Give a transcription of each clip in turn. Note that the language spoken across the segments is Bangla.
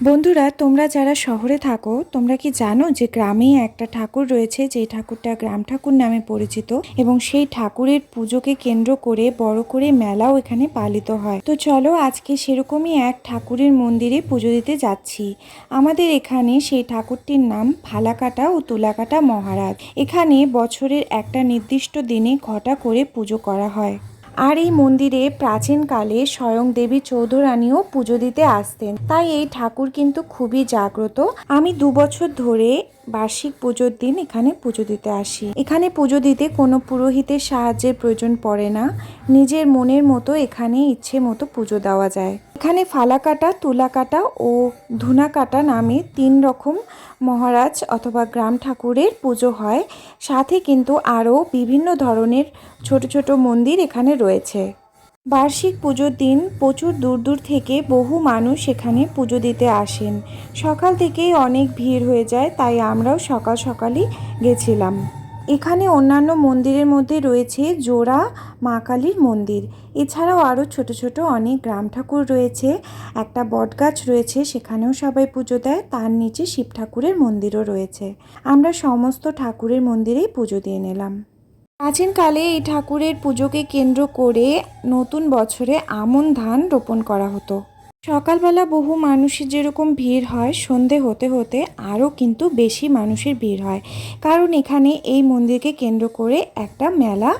বন্ধুরা, তোমরা যারা শহরে থাকো, তোমরা কি জানো যে গ্রামে একটা ঠাকুর রয়েছে? যেই ঠাকুরটা গ্রাম ঠাকুর নামে পরিচিত এবং সেই ঠাকুরের পুজোকে কেন্দ্র করে, বড় করে মেলাও এখানে পালিত হয়। তো চলো, আজকে সেরকমই এক ঠাকুরের মন্দিরে পুজো দিতে যাচ্ছি। আমাদের এখানে সেই ঠাকুরটির নাম ফালাকাটা ও তুলাকাটা মহারাজ। এখানে বছরের একটা নির্দিষ্ট দিনে ঘটা করে পুজো করা হয়। আর এই মন্দিরে প্রাচীনকালে স্বয়ং দেবী চৌধুরানীও পুজো দিতে আসতেন। তাই এই ঠাকুর কিন্তু খুবই জাগ্রত। আমি দু বছর ধরে বার্ষিক পুজোর দিন এখানে পুজো দিতে আসি। এখানে পুজো দিতে কোনো পুরোহিতের সাহায্যের প্রয়োজন পড়ে না। নিজের মনের মতো এখানে ইচ্ছে মতো পুজো দেওয়া যায়। এখানে ফালাকাটা, তুলাকাটা ও ধুনাকাটা নামে তিন রকম মহারাজ অথবা গ্রাম ঠাকুরের পুজো হয়। সাথে কিন্তু আরও বিভিন্ন ধরনের ছোট ছোট মন্দির এখানে রয়েছে। বার্ষিক পুজোর দিন প্রচুর দূর দূর থেকে বহু মানুষ এখানে পুজো দিতে আসেন। সকাল থেকেই অনেক ভিড় হয়ে যায়, তাই আমরাও সকাল সকালই গেছিলাম। এখানে অন্যান্য মন্দিরের মধ্যে রয়েছে জোড়া মা কালীর মন্দির। এছাড়াও আরও ছোট ছোট অনেক গ্রাম ঠাকুর রয়েছে। একটা বটগাছ রয়েছে, সেখানেও সবাই পুজো দেয়। তার নিচে শিব ঠাকুরের মন্দিরও রয়েছে। আমরা সমস্ত ঠাকুরের মন্দিরেই পুজো দিয়ে নিলাম। প্রাচীনকালে এই ঠাকুরের পুজোকে কেন্দ্র করে নতুন বছরে আমন ধান রোপণ করা হতো। সকালবেলা বহু মানুষের যেরকম ভিড় হয়, সন্ধে হতে হতে আরও কিন্তু বেশি মানুষের ভিড় হয়। কারণ এখানে এই মন্দিরকে কেন্দ্র করে একটা মেলা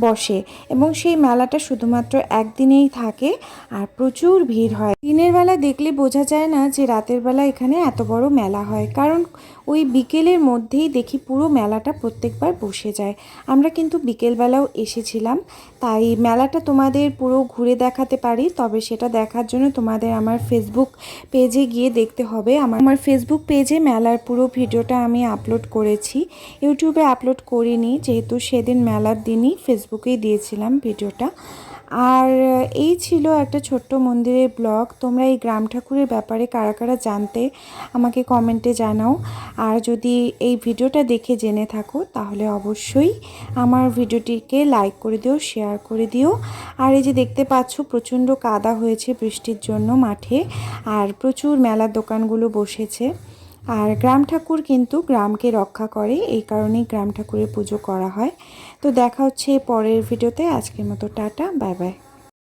বসে এবং সেই মেলাটা শুধুমাত্র একদিনেই থাকে আর প্রচুর ভিড় হয়। দিনের বেলা দেখলে বোঝা যায় না যে রাতের বেলা এখানে এত বড় মেলা হয়। কারণ ওই বিকেলের মধ্যেই দেখি পুরো মেলাটা প্রত্যেকবার বসে যায়। আমরা কিন্তু বিকেলবেলাও এসেছিলাম। তাই মেলাটা তোমাদের পুরো ঘুরে দেখাতে পারি। তবে সেটা দেখার জন্য তোমাদের আমার ফেসবুক পেজে গিয়ে দেখতে হবে। আমার আমার ফেসবুক পেজে মেলার পুরো ভিডিওটা আমি আপলোড করেছি। ইউটিউবে আপলোড করিনি, যেহেতু সেদিন মেলার দিনই ফেসবুকেই দিয়েছিলাম ভিডিওটা। আর এই ছিল একটা ছোট্ট মন্দিরের ব্লগ। তোমরা এই গ্রাম ঠাকুরের ব্যাপারে কারা কারা জানতে আমাকে কমেন্টে জানাও। আর যদি এই ভিডিওটা দেখে জেনে থাকো, তাহলে অবশ্যই আমার ভিডিওটিকে লাইক করে দিও শেয়ার করে দিও। আর এই যে দেখতে পাচ্ছ, প্রচণ্ড কাদা হয়েছে বৃষ্টির জন্য মাঠে। আর প্রচুর মেলার দোকানগুলো বসেছে। আর গ্রাম ঠাকুর কিন্তু গ্রামকে রক্ষা করে, এই কারণেই গ্রাম ঠাকুরের পুজো করা হয়। তো দেখা হচ্ছে পরের ভিডিওতে। আজকের মতো টাটা, বাই বাই।